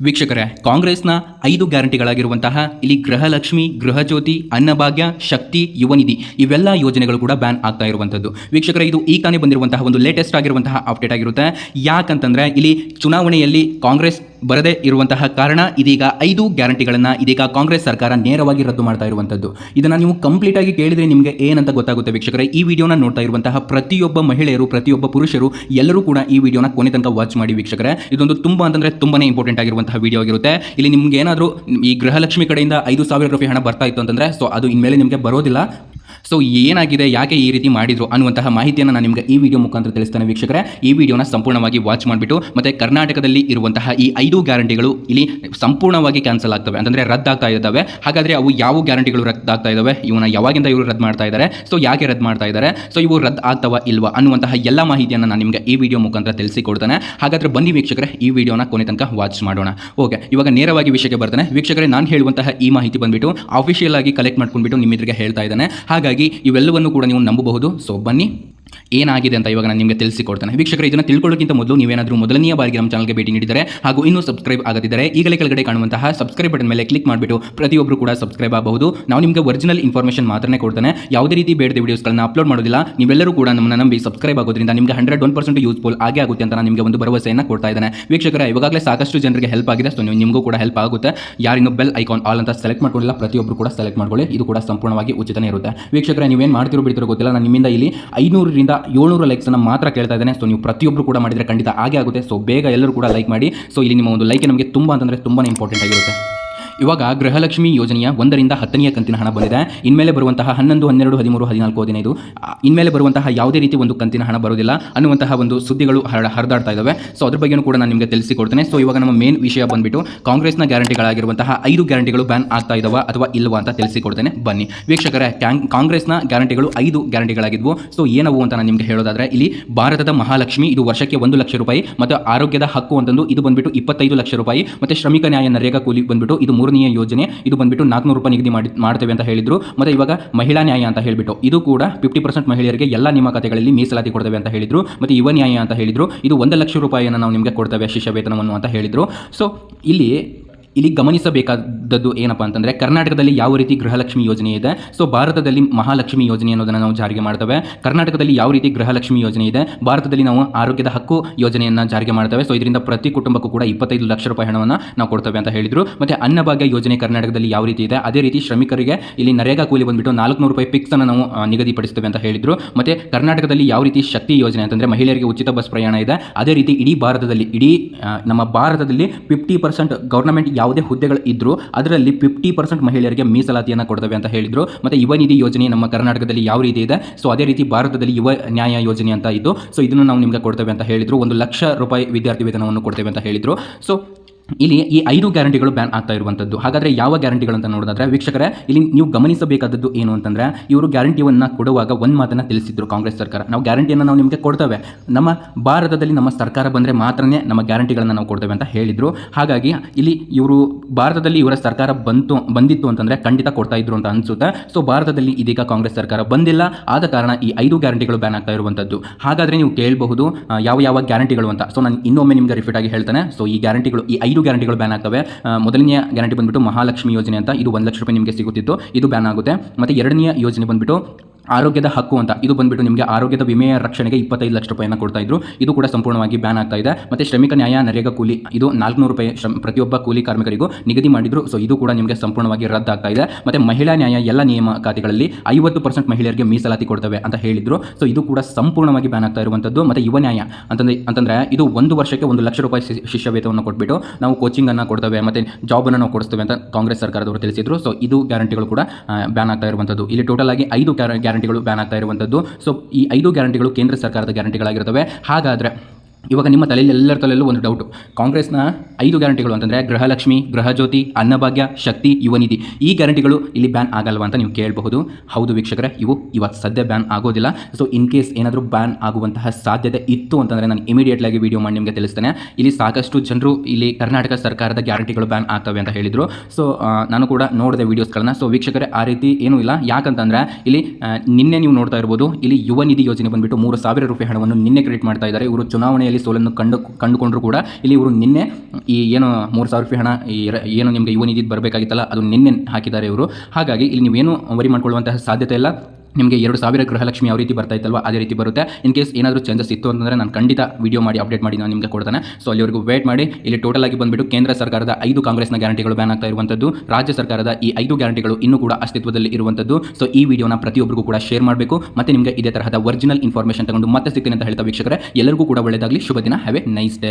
ವೀಕ್ಷಕರೇ, ಕಾಂಗ್ರೆಸ್ನ ಐದು ಗ್ಯಾರಂಟಿಗಳಾಗಿರುವಂತಹ ಇಲ್ಲಿ ಗೃಹಲಕ್ಷ್ಮಿ, ಗೃಹಜ್ಯೋತಿ, ಅನ್ನಭಾಗ್ಯ, ಶಕ್ತಿ, ಯುವನಿಧಿ ಇವೆಲ್ಲ ಯೋಜನೆಗಳು ಕೂಡ ಬ್ಯಾನ್ ಆಗ್ತಾ ಇರುವಂಥದ್ದು. ವೀಕ್ಷಕರೇ, ಇದು ಈ ತಾನೇ ಬಂದಿರುವಂತಹ ಒಂದು ಲೇಟೆಸ್ಟ್ ಆಗಿರುವಂತಹ ಅಪ್ಡೇಟ್ ಆಗಿರುತ್ತೆ. ಯಾಕಂತಂದ್ರೆ ಇಲ್ಲಿ ಚುನಾವಣೆಯಲ್ಲಿ ಕಾಂಗ್ರೆಸ್ ಬರದೇ ಇರುವಂತಹ ಕಾರಣ ಇದೀಗ ಐದು ಗ್ಯಾರಂಟಿಗಳನ್ನು ಇದೀಗ ಕಾಂಗ್ರೆಸ್ ಸರ್ಕಾರ ನೇರವಾಗಿ ರದ್ದು ಮಾಡ್ತಾ ಇರುವಂಥದ್ದು. ಇದನ್ನು ನೀವು ಕಂಪ್ಲೀಟ್ ಆಗಿ ಕೇಳಿದರೆ ನಿಮಗೆ ಏನಂತ ಗೊತ್ತಾಗುತ್ತೆ ವೀಕ್ಷಕರೇ. ಈ ವಿಡಿಯೋನ ನೋಡ್ತಾ ಇರುವಂತಹ ಪ್ರತಿಯೊಬ್ಬ ಮಹಿಳೆಯರು, ಪ್ರತಿಯೊಬ್ಬ ಪುರುಷರು ಎಲ್ಲರೂ ಕೂಡ ಈ ವಿಡಿಯೋನ ಕೊನೆ ತನಕ ವಾಚ್ ಮಾಡಿ ವೀಕ್ಷಕರೇ. ಇದೊಂದು ತುಂಬ ಅಂತಂದರೆ ತುಂಬಾನೇ ಇಂಪಾರ್ಟೆಂಟ್ ಆಗಿರುವಂತಹ ವಿಡಿಯೋ ಆಗಿರುತ್ತೆ. ಇಲ್ಲಿ ನಿಮ್ಗೆ ಏನಾದರೂ ಈ ಗೃಹಲಕ್ಷ್ಮಿ ಕಡೆಯಿಂದ ಐದು ಸಾವಿರ ರೂಪಾಯಿ ಹಣ ಬರ್ತಾ ಇತ್ತು ಅಂತಂದರೆ ಸೊ ಅದು ಇನ್ಮೇಲೆ ನಿಮಗೆ ಬರೋದಿಲ್ಲ. ಸೊ ಏನಾಗಿದೆ, ಯಾಕೆ ಈ ರೀತಿ ಮಾಡಿದ್ರು ಅನ್ನುವಂತಹ ಮಾಹಿತಿಯನ್ನು ನಾನು ನಿಮಗೆ ಈ ವಿಡಿಯೋ ಮುಖಾಂತರ ತಿಳಿಸ್ತಾನೆ ವೀಕ್ಷಕರೇ. ಈ ವಿಡಿಯೋನ ಸಂಪೂರ್ಣವಾಗಿ ವಾಚ್ ಮಾಡಿಬಿಟ್ಟು, ಮತ್ತೆ ಕರ್ನಾಟಕದಲ್ಲಿ ಇರುವಂತಹ ಈ ಐದು ಗ್ಯಾರಂಟಿಗಳು ಇಲ್ಲಿ ಸಂಪೂರ್ಣವಾಗಿ ಕ್ಯಾನ್ಸಲ್ ಆಗ್ತವೆ. ಅಂತಂದ್ರೆ ರದ್ದಾಗ್ತಾ ಇದ್ದಾವೆ. ಹಾಗಾದರೆ ಅವು ಯಾವ ಗ್ಯಾರಂಟಿಗಳು ರದ್ದಾಗ್ತಾ ಇದ್ದಾವೆ? ಇವನ್ನ ಯಾವಾಗಿಂದ ಇವರು ರದ್ದು ಮಾಡ್ತಾ ಇದ್ದಾರೆ ಸೊ ಯಾಕೆ ರದ್ದು ಮಾಡ್ತಾ ಇದ್ದಾರೆ ಸೊ ಇವು ರದ್ದು ಆಗ್ತಾವ ಇಲ್ವಾ ಅನ್ನುವಂತಹ ಎಲ್ಲ ಮಾಹಿತಿಯನ್ನು ನಾನು ನಿಮಗೆ ಈ ವಿಡಿಯೋ ಮುಖಾಂತರ ತಿಳಿಸಿಕೊಡ್ತಾನೆ. ಹಾಗಾದರೆ ಬನ್ನಿ ವೀಕ್ಷಕರೇ, ಈ ವಿಡಿಯೋನ ಕೊನೆ ತನಕ ವಾಚ್ ಮಾಡೋಣ. ಓಕೆ ಇವಾಗ ನೇರವಾಗಿ ವಿಷಯಕ್ಕೆ ಬರ್ತಾನೆ. ವೀಕ್ಷಕರೇ, ನಾನು ಹೇಳುವಂತಹ ಈ ಮಾಹಿತಿ ಬಂದ್ಬಿಟ್ಟು ಅಫಿಷಿಯಲ್ ಆಗಿ ಕಲೆಕ್ಟ್ ಮಾಡ್ಕೊಂಡ್ಬಿಟ್ಟು ನಿಮ್ಮ ಎದುರಿಗೆ ಹೇಳ್ತಾ ಇದ್ದಾನೆ. ಹಾಗಾಗಿ ಇವೆಲ್ಲವನ್ನು ಕೂಡ ನೀವು ನಂಬಬಹುದು. ಸೊ ಬನ್ನಿ. ಏನಾಗಿದೆ ಅಂತ ಇವಾಗ ನಾನು ನಿಮಗೆ ತಿಳಿಸಿಕೊಡ್ತೇನೆ. ವೀಕ್ಷಕರು, ಇದನ್ನು ತಿಳ್ಕೊಳ್ಳೋಕ್ಕಿಂತ ಮೊದಲು ನೀವೇನಾದರೂ ಮೊದಲನೆಯ ಬಾರಿಗೆ ನಮ್ಮ ಚಾನಲ್ಗೆ ಭೇಟಿ ನೀಡಿದರೆ ಹಾಗೂ ಇನ್ನೂ ಸಬ್ಸ್ಕ್ರೈಬ್ ಆಗದಿದ್ದರೆ ಈಗಲೇ ಕೆಳಗಡೆ ಕಾಣುವಂತಹ ಸಬ್ಸ್ಕ್ರೈಬ್ ಬಟನ್ ಮೇಲೆ ಕ್ಲಿಕ್ ಮಾಡಿಬಿಟ್ಟು ಪ್ರತಿಯೊಬ್ಬರು ಕೂಡ ಸಬ್ಸ್ಕ್ರೈಬ್ ಆಗಬಹುದು. ನಾವು ನಿಮಗೆ ಒರಿಜಿನಲ್ ಇನ್ಫಾರ್ಮೇಷನ್ ಮಾತ್ರನೇ ಕೊಡ್ತೇನೆ. ಯಾವುದೇ ರೀತಿ ಬೇಡದ ವಿಡಿಯೋಸ್ಗಳನ್ನ ಅಪ್ಲೋಡ್ ಮಾಡೋದಿಲ್ಲ. ನೀವೆಲ್ಲರೂ ಕೂಡ ನಮ್ಮನ್ನು ನಂಬಿ ಸಬ್ಸ್ಕ್ರೈಬ್ ಆಗೋದ್ರಿಂದ ನಿಮಗೆ ಹಂಡ್ರೆಡ್ ಒನ್ ಪರ್ಸೆಂಟ್ ಯೂಸ್ಫುಲ್ ಆಗೇ ಆಗುತ್ತೆ ಅಂತ ನಾನು ನಿಮಗೆ ಒಂದು ಭರವಸೆಯನ್ನು ಕೊಡ್ತಾ ಇದ್ದೇನೆ. ವೀಕ್ಷಕರ, ಇವಾಗಲೇ ಸಾಕಷ್ಟು ಜನರಿಗೆ ಹೆಲ್ಪ್ ಆಗಿದೆ. ಸೊ ನೀವು, ನಿಮಗೂ ಕೂಡ ಹೆಲ್ಪ್ ಆಗುತ್ತೆ. ಯಾರಿನ್ನೂ ಬೆಲ್ ಐಕಾನ್ ಆಲ್ ಅಂತ ಸೆಲೆಕ್ಟ್ ಮಾಡ್ಕೊಳ್ಳಿಲ್ಲ. ಪ್ರತಿಯೊಬ್ಬರು ಕೂಡ ಸೆಲೆಕ್ಟ್ ಮಾಡ್ಕೊಳ್ಳಿ. ಇದು ಕೂಡ ಸಂಪೂರ್ಣವಾಗಿ ಉಚಿತನೇ ಇರುತ್ತೆ. ವೀಕ್ಷಕರ, ನೀವೇನು ಮಾಡ್ತಿರೋ ಬಿಡ್ತಿರೋ ಗೊತ್ತಿಲ್ಲ. ನಾನು ನಿಮ್ಮಿಂದ ಇಲ್ಲಿ ಐನೂರರಿಂದ ಏಳ್ನೂರು ಲೈಕ್ಸನ್ನು ಮಾತ್ರ ಕೇಳ್ತಾ ಇದ್ದೇನೆ. ಸೊ ನೀವು ಪ್ರತಿಯೊಬ್ಬರು ಕೂಡ ಮಾಡಿದರೆ ಖಂಡಿತ ಆಗೇ ಆಗುತ್ತೆ. ಸೊ ಬೇಗ ಎಲ್ಲರೂ ಕೂಡ ಲೈಕ್ ಮಾಡಿ. ಸೊ ಇಲ್ಲಿ ನಿಮ್ಮ ಒಂದು ಲೈಕ್ ನಮಗೆ ತುಂಬ ಅಂತಂದರೆ ತುಂಬಾ ಇಂಪಾರ್ಟೆಂಟ್ ಆಗಿರುತ್ತೆ. ಇವಾಗ ಗೃಹಲಕ್ಷ್ಮಿ ಯೋಜನೆಯ ಒಂದರಿಂದ ಹತ್ತನೆಯ ಕಂತಿನ ಹಣ ಬಂದಿದೆ. ಇನ್ಮೇಲೆ ಬರುವಂತಹ ಹನ್ನೊಂದು, ಹನ್ನೆರಡು, ಹದಿಮೂರು, ಹದಿನಾಲ್ಕು, ಹದಿನೈದು ಇನ್ಮೇಲೆ ಬರುವಂತಹ ಯಾವುದೇ ರೀತಿ ಒಂದು ಕಂತಿನ ಹಣ ಬರೋದಿಲ್ಲ ಅನ್ನುವಂತಹ ಒಂದು ಸುದ್ದಿಗಳು ಹರ, ಹರಿದಾಡ್ತಾ ಇದ್ದಾವೆ ಸೊ ಅದ್ರ ಬಗ್ಗೆಯೂ ಕೂಡ ನಾನು ನಿಮಗೆ ತಿಳಿಸಿಕೊಡ್ತೇನೆ. ಸೊ ಇವಾಗ ನಮ್ಮ ಮೇನ್ ವಿಷಯ ಬಂದ್ಬಿಟ್ಟು ಕಾಂಗ್ರೆಸ್ನ ಗ್ಯಾರಂಟಿಗಳಾಗಿರುವಂತಹ ಐದು ಗ್ಯಾರಂಟಿಗಳು ಬ್ಯಾನ್ ಆಗ್ತಾ ಇದ್ದಾವೆ ಅಥವಾ ಇಲ್ಲವಾ ಅಂತ ತಿಳಿಸಿಕೊಡ್ತೇನೆ. ಬನ್ನಿ. ವೀಕ್ಷಕರೇ ಕಾಂಗ್ರೆಸ್ನ ಗ್ಯಾರಂಟಿಗಳು ಐದು ಗ್ಯಾರಂಟಿಗಳಾಗಿದ್ವು. ಸೊ ಏನವು ಅಂತ ನಾನು ನಿಮಗೆ ಹೇಳೋದಾದ್ರೆ, ಇಲ್ಲಿ ಭಾರತದ ಮಹಾಲಕ್ಷ್ಮಿ ಇದು ವರ್ಷಕ್ಕೆ ಒಂದು ಲಕ್ಷ ರೂಪಾಯಿ ಮತ್ತು ಆರೋಗ್ಯದ ಹಕ್ಕು ಅಂತಂದು ಇದು ಬಂದ್ಬಿಟ್ಟು ಇಪ್ಪತ್ತೈದು ಲಕ್ಷ ರೂಪಾಯಿ. ಮತ್ತು ಶ್ರಮಿಕ ನ್ಯಾಯ ನರೇಗಾ ಕೂಲಿ ಬಂದ್ಬಿಟ್ಟು ಇದು ಮೂರನೆಯ ಯೋಜನೆ. ಇದು ಬಂದ್ಬಿಟ್ಟು ನಾಲ್ಕುನೂರು ರೂಪಾಯಿ ನಿಗದಿ ಮಾಡಿ, ಮಾಡ್ತೇವೆ ಅಂತ ಹೇಳಿದ್ರು. ಮತ್ತು ಇವಾಗ ಮಹಿಳಾ ನ್ಯಾಯ ಅಂತ ಹೇಳಿಬಿಟ್ಟು ಇದು ಕೂಡ ಫಿಫ್ಟಿ ಪರ್ಸೆಂಟ್ ಮಹಿಳೆಯರಿಗೆ ಎಲ್ಲ ನೇಮಕಾತಿಗಳಲ್ಲಿ ಮೀಸಲಾತಿ ಕೊಡ್ತೇವೆ ಅಂತ ಹೇಳಿದ್ರು. ಮತ್ತು ಯುವ ನ್ಯಾಯ ಅಂತ ಹೇಳಿದ್ರು. ಇದು ಒಂದು ಲಕ್ಷ ರೂಪಾಯಿಯನ್ನು ನಾವು ನಿಮಗೆ ಕೊಡ್ತೇವೆ ಶಿಷ್ಯ ವೇತನವನ್ನು ಅಂತ ಹೇಳಿದ್ರು. ಸೊ ಇಲ್ಲಿ ಇಲ್ಲಿ ಗಮನಿಸಬೇಕಾದದ್ದು ಏನಪ್ಪ ಅಂತಂದರೆ ಕರ್ನಾಟಕದಲ್ಲಿ ಯಾವ ರೀತಿ ಗೃಹಲಕ್ಷ್ಮಿ ಯೋಜನೆ ಇದೆ? ಸೊ ಭಾರತದಲ್ಲಿ ಮಹಾಲಕ್ಷ್ಮಿ ಯೋಜನೆ ಅನ್ನೋದನ್ನು ನಾವು ಜಾರಿಗೆ ಮಾಡ್ತೇವೆ. ಕರ್ನಾಟಕದಲ್ಲಿ ಯಾವ ರೀತಿ ಗೃಹಲಕ್ಷ್ಮಿ ಯೋಜನೆ ಇದೆ? ಭಾರತದಲ್ಲಿ ನಾವು ಆರೋಗ್ಯದ ಹಕ್ಕು ಯೋಜನೆಯನ್ನು ಜಾರಿಗೆ ಮಾಡ್ತೇವೆ. ಸೊ ಇದರಿಂದ ಪ್ರತಿ ಕುಟುಂಬಕ್ಕೂ ಕೂಡ ಇಪ್ಪತ್ತೈದು ಲಕ್ಷ ರೂಪಾಯಿ ಹಣವನ್ನು ನಾವು ಕೊಡ್ತೇವೆ ಅಂತ ಹೇಳಿದರು. ಮತ್ತು ಅನ್ನಭಾಗ್ಯ ಯೋಜನೆ ಕರ್ನಾಟಕದಲ್ಲಿ ಯಾವ ರೀತಿ ಇದೆ? ಅದೇ ರೀತಿ ಶ್ರಮಿಕರಿಗೆ ಇಲ್ಲಿ ನರೇಗಾ ಕೂಲಿ ಬಂದುಬಿಟ್ಟು ನಾಲ್ಕುನೂರು ರೂಪಾಯಿ ಪಿಕ್ಸನ್ನು ನಾವು ನಿಗದಿಪಡಿಸ್ತೇವೆ ಅಂತ ಹೇಳಿದ್ರು. ಮತ್ತು ಕರ್ನಾಟಕದಲ್ಲಿ ಯಾವ ರೀತಿ ಶಕ್ತಿ ಯೋಜನೆ ಅಂತಂದರೆ ಮಹಿಳೆಯರಿಗೆ ಉಚಿತ ಬಸ್ ಪ್ರಯಾಣ ಇದೆ. ಅದೇ ರೀತಿ ಇಡೀ ಭಾರತದಲ್ಲಿ, ಇಡೀ ನಮ್ಮ ಭಾರತದಲ್ಲಿ ಫಿಫ್ಟಿ ಪರ್ಸೆಂಟ್ ಗೌರ್ಮೆಂಟ್ ಯಾವುದೇ ಹುದ್ದೆಗಳು ಇದ್ದರೂ ಅದರಲ್ಲಿ ಫಿಫ್ಟಿ ಪರ್ಸೆಂಟ್ ಮಹಿಳೆಯರಿಗೆ ಮೀಸಲಾತಿಯನ್ನು ಕೊಡ್ತವೆ ಅಂತ ಹೇಳಿದ್ರು. ಮತ್ತು ಯುವ ನಿಧಿ ಯೋಜನೆ ನಮ್ಮ ಕರ್ನಾಟಕದಲ್ಲಿ ಯಾವ ರೀತಿ ಇದೆ? ಸೊ ಅದೇ ರೀತಿ ಭಾರತದಲ್ಲಿ ಯುವ ನ್ಯಾಯ ಯೋಜನೆ ಅಂತ ಇದ್ದು ಸೊ ಇದನ್ನು ನಾವು ನಿಮಗೆ ಕೊಡ್ತೇವೆ ಅಂತ ಹೇಳಿದ್ರು. ಒಂದು ಲಕ್ಷ ರೂಪಾಯಿ ವಿದ್ಯಾರ್ಥಿ ವೇತನವನ್ನು ಕೊಡ್ತೇವೆ ಅಂತ ಹೇಳಿದ್ರು. ಸೊ ಇಲ್ಲಿ ಈ ಐದು ಗ್ಯಾರಂಟಿಗಳು ಬ್ಯಾನ್ ಆಗ್ತಾ ಇರುವಂಥದ್ದು. ಹಾಗಾದರೆ ಯಾವ ಗ್ಯಾರಂಟಿಗಳು ಅಂತ ನೋಡೋದಾದ್ರೆ, ವೀಕ್ಷಕರೇ, ಇಲ್ಲಿ ನೀವು ಗಮನಿಸಬೇಕಾದದ್ದು ಏನು ಅಂತಂದರೆ, ಇವರು ಗ್ಯಾರಂಟಿಯನ್ನು ಕೊಡುವಾಗ ಒಂದು ಮಾತನ್ನು ತಿಳಿಸಿದ್ರು ಕಾಂಗ್ರೆಸ್ ಸರ್ಕಾರ. ನಾವು ಗ್ಯಾರಂಟಿಯನ್ನು ನಾವು ನಿಮಗೆ ಕೊಡ್ತೇವೆ. ನಮ್ಮ ಭಾರತದಲ್ಲಿ ನಮ್ಮ ಸರ್ಕಾರ ಬಂದರೆ ಮಾತ್ರ ನಮ್ಮ ಗ್ಯಾರಂಟಿಗಳನ್ನು ನಾವು ಕೊಡ್ತೇವೆ ಅಂತ ಹೇಳಿದರು. ಹಾಗಾಗಿ ಇಲ್ಲಿ ಇವರು ಭಾರತದಲ್ಲಿ ಇವರ ಸರ್ಕಾರ ಬಂತು, ಬಂದಿತ್ತು ಅಂತಂದರೆ ಖಂಡಿತ ಕೊಡ್ತಾ ಇದ್ರು ಅಂತ ಅನಿಸುತ್ತೆ. ಸೊ, ಭಾರತದಲ್ಲಿ ಇದೀಗ ಕಾಂಗ್ರೆಸ್ ಸರ್ಕಾರ ಬಂದಿಲ್ಲ. ಆದ ಕಾರಣ ಈ ಐದು ಗ್ಯಾರಂಟಿಗಳು ಬ್ಯಾನ್ ಆಗ್ತಾ ಇರುವಂಥದ್ದು. ಹಾಗಾದರೆ ನೀವು ಕೇಳಬಹುದು ಯಾವ ಯಾವ ಗ್ಯಾರಂಟಿಗಳು ಅಂತ. ಸೊ, ನಾನು ಇನ್ನೊಮ್ಮೆ ನಿಮಗೆ ರಿಪೀಟ್ ಆಗಿ ಹೇಳ್ತೇನೆ. ಸೊ, ಈ ಗ್ಯಾರಂಟಿಗಳು ಈ ಐದು ಗ್ಯಾರಂಟಿಗಳು ಬ್ಯಾನ್ ಆಗ್ತವೆ. ಮೊದಲನೆಯ ಗ್ಯಾರಂಟಿ ಬಂದ್ಬಿಟ್ಟು ಮಹಾಲಕ್ಷ್ಮಿ ಯೋಜನೆ ಅಂತ ಇದು ಒಂದು ಲಕ್ಷ ರೂಪಾಯಿ ನಿಮಗೆ ಸಿಗುತ್ತಿತ್ತು. ಇದು ಬ್ಯಾನ್ ಆಗುತ್ತೆ. ಮತ್ತು ಎರಡನೆಯ ಯೋಜನೆ ಬಂದ್ಬಿಟ್ಟು ಆರೋಗ್ಯದ ಹಕ್ಕು ಅಂತ. ಇದು ಬಂದ್ಬಿಟ್ಟು ನಿಮಗೆ ಆರೋಗ್ಯದ ವಿಮೆಯ ರಕ್ಷಣೆಗೆ ಇಪ್ಪತ್ತೈದು ಲಕ್ಷ ರೂಪಾಯಿಯನ್ನು ಕೊಡ್ತಾ ಇದ್ರು. ಇದು ಕೂಡ ಸಂಪೂರ್ಣವಾಗಿ ಬ್ಯಾನ್ ಆಗ್ತಾ ಇದೆ. ಮತ್ತೆ ಶ್ರಮಿಕ ನ್ಯಾಯ ನರೇಗಾ ಕೂಲಿ, ಇದು ನಾಲ್ಕುನೂರು ರೂಪಾಯಿ ಪ್ರತಿಯೊಬ್ಬ ಕೂಲಿ ಕಾರ್ಮಿಕರಿಗೂ ನಿಗದಿ ಮಾಡಿದ್ರು. ಸೊ ಇದು ಕೂಡ ನಿಮಗೆ ಸಂಪೂರ್ಣವಾಗಿ ರದ್ದಾಗ್ತಾ ಇದೆ. ಮತ್ತೆ ಮಹಿಳಾ ನ್ಯಾಯ ಎಲ್ಲ ನೇಮಕಾತಿಗಳಲ್ಲಿ ಐವತ್ತು ಪರ್ಸೆಂಟ್ ಮಹಿಳೆಯರಿಗೆ ಮೀಸಲಾತಿ ಕೊಡ್ತವೆ ಅಂತ ಹೇಳಿದ್ರು. ಸೊ ಇದು ಕೂಡ ಸಂಪೂರ್ಣವಾಗಿ ಬ್ಯಾನ್ ಆಗ್ತಾ ಇರುವಂಥದ್ದು ಮತ್ತು ಯುವ ನ್ಯಾಯ ಅಂತಂದ್ರೆ, ಅಂತಂದರೆ ಇದು ಒಂದು ವರ್ಷಕ್ಕೆ ಒಂದು ಲಕ್ಷ ರೂಪಾಯಿ ಶಿಷ್ಯ ವೇತವನ್ನು ಕೊಟ್ಬಿಟ್ಟು ನಾವು ಕೋಚಿಂಗನ್ನು ಕೊಡ್ತೇವೆ, ಮತ್ತು ಜಾಬನ್ನು ನಾವು ಕೊಡಿಸ್ತೇವೆ ಅಂತ ಕಾಂಗ್ರೆಸ್ ಸರ್ಕಾರದವರು ತಿಳಿಸಿದ್ರು. ಸೊ ಇದು ಗ್ಯಾರಂಟಿಗಳು ಕೂಡ ಬ್ಯಾನ್ ಆಗ್ತಾ ಇರುವಂಥದ್ದು ಇಲ್ಲಿ ಟೋಟಲ್ ಆಗಿ ಐದು ಗ್ಯಾರಂಟಿಗಳು ಬ್ಯಾನ್ ಆಗ್ತಾ ಇರುವಂಥದ್ದು. ಸೊ ಈ ಐದು ಗ್ಯಾರಂಟಿಗಳು ಕೇಂದ್ರ ಸರ್ಕಾರದ ಗ್ಯಾರಂಟಿಗಳಾಗಿರ್ತವೆ. ಹಾಗಾದರೆ ಇವಾಗ ನಿಮ್ಮ ತಲೆಯಲ್ಲಿ ಎಲ್ಲರ ತಲೆಯಲ್ಲೂ ಒಂದು ಡೌಟು ಕಾಂಗ್ರೆಸ್ನ ಐದು ಗ್ಯಾರಂಟಿಗಳು ಅಂತಂದರೆ ಗೃಹಲಕ್ಷ್ಮಿ, ಗೃಹಜ್ಯೋತಿ, ಅನ್ನಭಾಗ್ಯ, ಶಕ್ತಿ ಯುವನಿಧಿ ಈ ಗ್ಯಾರಂಟಿಗಳು ಇಲ್ಲಿ ಬ್ಯಾನ್ ಆಗಲ್ವಾ ಅಂತ ನೀವು ಕೇಳಬಹುದು. ಹೌದು ವೀಕ್ಷಕರೇ, ಇವು ಇವತ್ತು ಸದ್ಯ ಬ್ಯಾನ್ ಆಗೋದಿಲ್ಲ. ಸೊ ಇನ್ ಕೇಸ್ ಏನಾದರೂ ಬ್ಯಾನ್ ಆಗುವಂತಹ ಸಾಧ್ಯತೆ ಇತ್ತು ಅಂತಂದರೆ ನಾನು ಇಮಿಡಿಯೇಟ್ಲಾಗಿ ವಿಡಿಯೋ ಮಾಡಿ ನಿಮಗೆ ತಿಳಿಸ್ತೇನೆ. ಇಲ್ಲಿ ಸಾಕಷ್ಟು ಜನರು ಇಲ್ಲಿ ಕರ್ನಾಟಕ ಸರ್ಕಾರದ ಗ್ಯಾರಂಟಿಗಳು ಬ್ಯಾನ್ ಆಗ್ತವೆ ಅಂತ ಹೇಳಿದರು. ಸೊ ನಾನು ಕೂಡ ನೋಡಿದೆ ವೀಡಿಯೋಸ್ಗಳನ್ನ ಸೊ ವೀಕ್ಷಕರೇ, ಆ ರೀತಿ ಏನೂ ಇಲ್ಲ. ಯಾಕಂತಂದರೆ, ಇಲ್ಲಿ ನಿನ್ನೆ ನೀವು ನೋಡ್ತಾ ಇರ್ಬೋದು, ಇಲ್ಲಿ ಯುವ ನಿಧಿ ಯೋಜನೆ ಬಂದ್ಬಿಟ್ಟು ಮೂರು ರೂಪಾಯಿ ಹಣವನ್ನು ನಿನ್ನೆ ಕ್ರೆಡಿಟ್ ಮಾಡ್ತಾ ಇದ್ದಾರೆ. ಇವರು ಚುನಾವಣೆಯ ಚುನಾವಣೆಯಲ್ಲಿ ಸೋಲನ್ನು ಕಂಡು ಕಂಡುಕೊಂಡ್ರು ಕೂಡ ಇಲ್ಲಿ ಇವರು ನಿನ್ನೆ, ಈ ಏನು ಮೂರು ಸಾವಿರ ರೂಪಾಯಿ ಹಣ, ಈ ಏನು ನಿಮಗೆ ಯುವ ನಿಧಿ ಬರಬೇಕಾಗಿತ್ತಲ್ಲ, ಅದು ನಿನ್ನೆ ಹಾಕಿದ್ದಾರೆ ಇವರು. ಹಾಗಾಗಿ ಇಲ್ಲಿ ನೀವೇನು ವರಿ ಮಾಡಿಕೊಳ್ಳುವಂತಹ ಸಾಧ್ಯತೆ ಇಲ್ಲ. ನಿಮಗೆ ಎರಡು ಸಾವಿರ ಗೃಹಲಕ್ಷ್ಮಿ ಯಾವ ರೀತಿ ಬರ್ತಾ ಇತ್ತಲ್ವ, ಅದೇ ರೀತಿ ಬರುತ್ತೆ. ಇನ್ ಕೇಸ್ ಏನಾದರೂ ಚೇಂಜಸ್ ಇತ್ತು ಅಂತಂದರೆ ನಾನು ಖಂಡಿತ ವೀಡಿಯೋ ಮಾಡಿ ಅಪ್ಡೇಟ್ ಮಾಡಿ, ನಾನು ನಿಮಗೆ ಕೊಡ್ತಾನೆ. ಸೊ ಅಲ್ಲಿವರೆಗೂ ವೇಟ್ ಮಾಡಿ. ಇಲ್ಲಿ ಟೋಟಲ್ ಆಗಿ ಬಂದುಬಿಟ್ಟು ಕೇಂದ್ರ ಸರ್ಕಾರದ ಐದು ಕಾಂಗ್ರೆಸ್ನ ಗ್ಯಾರಂಟಿಗಳು ಬ್ಯಾನ್ ಆಗ್ತಾ ಇರುವಂಥದ್ದು. ರಾಜ್ಯ ಸರ್ಕಾರದ ಈ ಐದು ಗ್ಯಾರಂಟಿಗಳು ಇನ್ನೂ ಕೂಡ ಅಸ್ತಿತ್ವದಲ್ಲಿ ಇರುವಂಥದ್ದು. ಸೊ ಈ ವಿಡಿಯೋನ ಪ್ರತಿಯೊಬ್ಬರಿಗೂ ಕೂಡ ಶೇರ್ ಮಾಡಬೇಕು. ಮತ್ತೆ ನಿಮಗೆ ಇದೇ ತರಹದ ಒರಿಜಿನಲ್ ಇನ್ಫಾರ್ಮೇಷನ್ ತಗೊಂಡು ಮತ್ತೆ ಸಿಗ್ತೀನಿ ಅಂತ ಹೇಳ್ತಾ ವೀಕ್ಷಕರೇ. ಎಲ್ಲರಿಗೂ ಕೂಡ ಒಳ್ಳೆಯದಾಗಲಿ ಶುಭ ದಿನ. Have A nice day